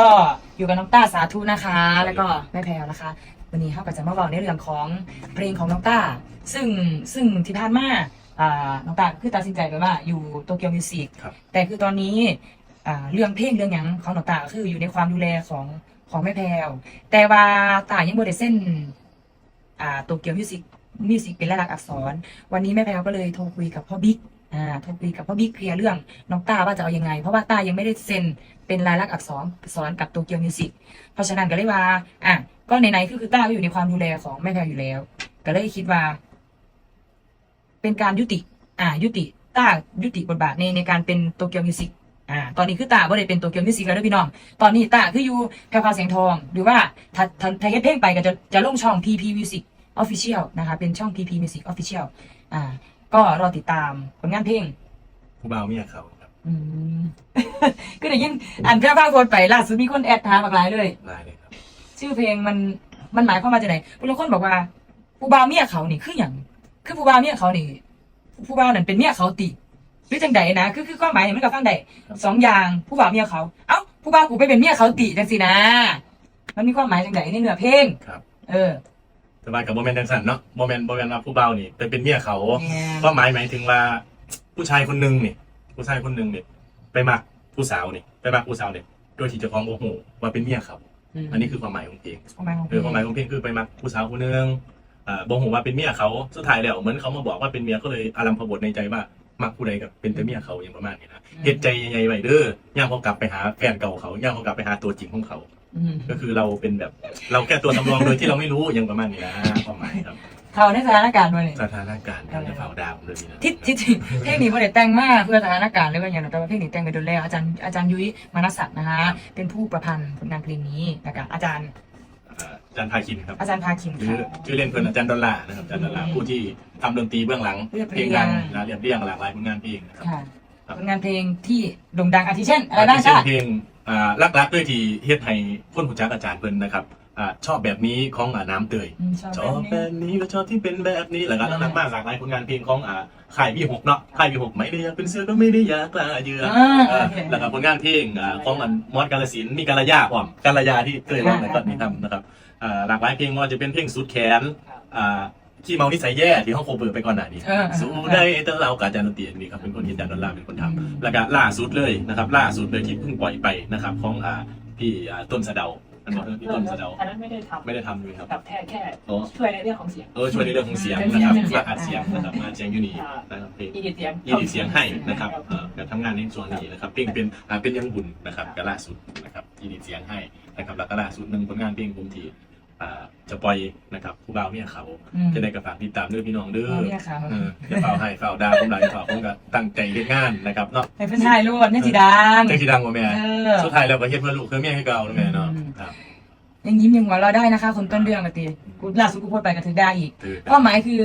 ก็อยู่กับน้องต้าสาธุนะคะ แล้วก็แม่แพรวนะคะ วันนี้เขาก็จะมาบอกในเรื่องของเพลงของน้องต้า ซึ่งซึ่งที่ผ่านมาอ่าน้องต้าคือตัดสินใจไปว่าอยู่โตเกียวมิวสิกครับ แต่คือตอนนี้อ่าเรื่องเพลงเรื่องหยังของน้องต้าก็คืออยู่ในความดูแลของของแม่แพรวแต่ว่าต้ายังบ่ได้เส้นอ่าโตเกียวมิวสิกมิวสิกเป็นรายลักษณ์อักษร วันนี้แม่แพรวก็เลยโทรคุยกับพ่อบิ๊กอ่าโทรคุยกับพ่อบิ๊กเคลียร์เรื่องน้องต้าว่าจะเอายังไง เพราะว่าต้ายังไม่ได้เซ็น เป็นรายลักษณ์อักษรสอนกับโตเกียวมิวสิกเพราะฉะนั้นก็เลยว่าอะก็ในๆคือคือต้าก็อยู่ในความดูแลของแม่แพรวอยู่แล้ว ก็เลยคิดว่า เป็นการยุติ อ่า ยุติต้ายุติบทบาทในในการเป็นโตเกียวมิวสิกอ่า ตอนนี้คือต้าบ่ได้เป็นโตเกียวมิวสิกแล้วเด้อพี่น้อง ตอนนี้ต้าคืออยู่แพรวพาวเสียงทองหรือว่าถ้าถ้าถ้าเฮ็ดเพลงไปก็จะจะลงช่อง PP Music Official นะคะ เป็นช่อง PP Music Official อ่า ก็รอติดตามผลงานเพลง ผู้บ่าวเมียเขา อืม ก็ได้ยินอ่านแพร่ภาพโพสต์ไปล่าสุดมีคนแอดถามหลากหลายเลยลายเลยครับชื่อเพลงมันมันหมายความว่าจะไหนบางคนบอกว่าผู้บ่าวเมียเขานี่คืออย่างคือผู้บ่าวเมียเขานี่ผู้บ่าวนั่นเป็นเมียเขาติหรือจังใดนะคือคือความหมายนี่มันก็ฟังได้สองอย่างผู้บ่าวเมียเขา เอ้าผู้บ่าวกูไปเป็นเมียเขาติจังสินะ มันมีความหมายจังใดในเนื้อเพลงครับ เออแต่ว่ากับโมเมนต์จังสันเนาะโมเมนต์โมเมนต์ว่าผู้บ่าวนี่ไปเป็นเมียเขา แม่นก็หมายหมายถึงว่าผู้ชายคนหนึ่งนี่ ผู้ชายคนหนึ่งนี่ไปมักผู้สาวนี่ไปมักผู้สาวนี่โดยที่เจ้าของโอ้โหว่าเป็นเมียเขาอันนี้คือความหมายของเพลงความหมายของเพเอลองความหมายของเพลงคือไปมักผู้สาวคนหนึ่งอ่าบอกผมว่าเป็นเมียเขาสุดท้ายแล้วเหมือนเขามาบอกว่าเป็นเมียก็เลยอารัมพบทในใจว่ามักผู้ใดกับเป็นแต่เมียเขาอย่างประมาณนี้นะเฮ็ดใจใหญ่ๆไว้เด้อย่างเขากลับไปหาแฟนเก่าเขาย่างเขากลับไปหาตัวจริงของเขาอืมก็คือเราเป็นแบบเราแค่ตัวสำรองโดยที่เราไม่รู้อย่างประมาณนี้นะความหมายครับ เขาในสถานการณ์มาเนี่ยสถานการณ์การจะเผาดาวเลยนะที่ที่ที่เพลงนี้บ่ได้แต่งมาเพื่อสถานการณ์เลยว่าอย่างนั้นแต่ว่าเพลงนี้แต่งไปโดนแล้วอาจารย์อาจารย์ยุ้ยมนัสสัตว์นะคะเป็นผู้ประพันธ์ผลงานเพลงนี้นะคะอาจารย์อ่าอาจารย์พาคินครับอาจารย์พาคินชื่อค่ะชื่อเล่นเพื่อนอาจารย์ดอลลาร์นะครับอาจารย์ดอลลาร์ผู้ที่ทำดนตรีเบื้องหลังเรียบเพลงดังเรียงนะเรียบเรียงหลากหลายผลงานเพลงนะครับค่ะครับผลงานเพลงที่โด่งดังอาทิเช่นอะไรบ้างเช่นคะเพลงอ่ารักๆด้วยที่เฮ็ดให้คนหูจักอาจารย์เพิ่นนะครับ อ่าชอบแบบนี้ของอ่าน้ำเตย อืมชอบชแบอบบแบนี้บนี้ก็ชอบที่เป็นแบบนี้แล้วก็น่ารักมากหลากหลายผลงานเพลงของอ่าค่ายวีหกเนาะค่ายวีหกไม่ได้อยากเป็นเสือก็ไม่ได้อยากกล้าเยืออ่าเออโอเค แล้วก็ผลงานเพลงอ่าของอันมอสกาลสินธุ์มีกาลยาพร้อมกาลยาที่เคยร้องในก่อนนี้ทำนะครับอ่าหลากหลายเพลงไม่ว่าจะเป็นเพลงสุดแขนอ่าขี้เมานิสัยแย่ที่ห้องโคเบิร์ไปก่อนหน้านี้เออ สู้ได้แต่เรากับอาจารย์ดนตรีนี่ครับเป็นคนที่อาจารย์ดอลลาร์เป็นคนทำ แล้วก็ล่าสุดเลยนะครับล่าสุดเลยที่เพิ่งปล่อยไปนะครับของอ่าพี่อ่าต้นสะเดา อันนี้พี่ต้นสะเดาอันนั้นไม่ได้ทำไม่ได้ทำเลยครับกับแค่แค่โอ้ช่วยในเรื่องของเสียงเออช่วยในเรื่องของเสียงนะครับและอัดเสียงนะครับมาเสียงอยู่นี่นะครับเพลงอีดิทเสียงยี่ดีเสียงให้นะครับเอ่อการทำงานในส่วนนี้นะครับเพลงเป็นอ่าเป็นยังบุญนะครับก็ล่าสุดนะครับยี่ดีเสียงให้นะครับแล้วก็ล่าสุดหนึ่งผลงานเพลงผมที่อ่า จะปล่อยนะครับผู้บ่าวเมียเขาอืมจะได้กระฝากติดตามด้วยพี่น้องเด้อเอาเนี่ยค่ะเออจะเฝ้าให้เฝ้าดาวผมหลายเฝ้าผมก็ตั้งใจเฮ็ดงานนะครับเนาะให้เพื่อนชายรู้ว่าเนี่ยสีดังจังสิดังกว่าแม่เออสุดท้ายแล้วก็เฮ็ดเพื่อลูกเพื่อเมียให้เก่าแล้วแม่เนาะอืมครับยังยิ้มยังหัวเราะได้นะคะคนต้นเรื่องกันตีกูล่าสุดกูพูดไปกันถึงได้อีกคือความหมายคือ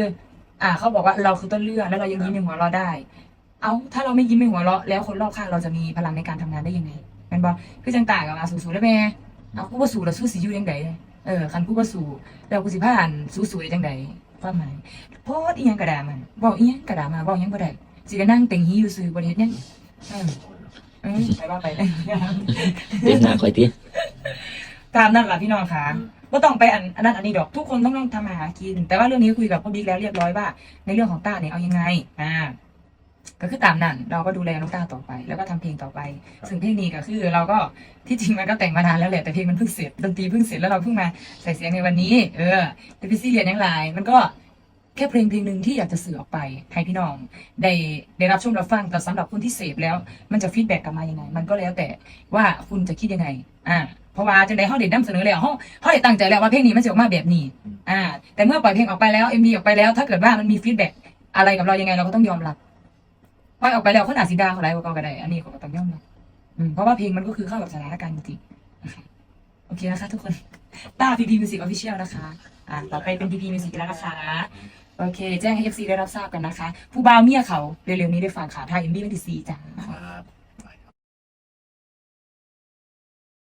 อ่าเขาบอกว่าเราคือต้นเรื่องแล้วเรายังยิ้มยังหัวเราะได้ เอาถ้าเราไม่ยิ้มไม่หัวเราะแล้วคนรอบข้างเราจะมีพลังในการทำงานได้ยังไงแมันบอกคือจังต่างกับมาสู้ๆแล้วแม่เอากูว่าสู้แล้วสู้สิอยู่ยังไง เออคันกูว่าสู้แล้วกูสิผ่านสู้ๆได้จังไดความหมายโพดอีหยังกระดามันบอกอีหยังกระดามาบอกอีหยังบ่ได้สิก็นั่งเต็งหีอยู่ซื่อบ่ได้เฮ็ดหยังเออเออไปว่าไปเลยเต็มหน้าข่อยติตามนั่นแหละพี่น้องค่ะก็ต้องไปอันอันนั้นอันนี้ดอกทุกคนต้องต้องทำมาหากิน แต่ว่าเรื่องนี้คุยกับพ่อบิ๊กแล้วเรียบร้อยว่า ในเรื่องของต้าเนี่ยเอายังไงอ่า ก็คือตามนั้นเราก็ดูแลน้องต้าต่อไป แล้วก็ทำเพลงต่อไป ซึ่งเพลงนี้ก็คือเราก็ที่จริงมันก็แต่งมานานแล้วแหละแต่เพลงมันเพิ่งเสร็จดนตรีเพิ่งเสร็จแล้วเราเพิ่งมาใส่เสียงในวันนี้ เออแต่พี่ซีเรียนยังไงมันก็แค่เพลงเพลงหนึ่งที่อยากจะสื่อออกไปให้พี่น้อง ได้ได้รับชมรับฟังแต่สำหรับคนที่เสพแล้ว มันจะฟีดแบ็กกลับมายังไง มันก็แล้วแต่ว่าคุณจะคิดยังไง อ่าเพราะว่าจังไดเขาเด็ดนำเสนอแล้วเขาเขาได้ตั้งใจแล้วว่าเพลงนี้มันจะออกมาแบบนี้ อ่า แต่เมื่อปล่อยเพลงออกไปแล้วเอ็มวีออกไปแล้ว ถ้าเกิดว่ามันมีฟีดแบ็กอะไรกับเรายังไงเราก็ต้องยอมรับ ปล่อยออกไปแล้วคนอาจสิดาเขาไรก็ก็ได้ อันนี้ก็ต้องย่อมรับอืมเพราะว่าเพลงมันก็คือเข้ากับสถานการณ์จริงๆโอเคนะคะ ทุกคนต้าพีพีมิวสิกออฟฟิเชียลนะคะ อ่าต่อไปเป็นพีพีมิวสิกแล้วนะคะ โอเค แจ้งให้เอฟซีได้รับทราบกันนะคะ ผู้บ่าวเมียเขาเร็วๆนี้ได้ฟังข่าวทางเอ็มบีวันที่สี่จ้า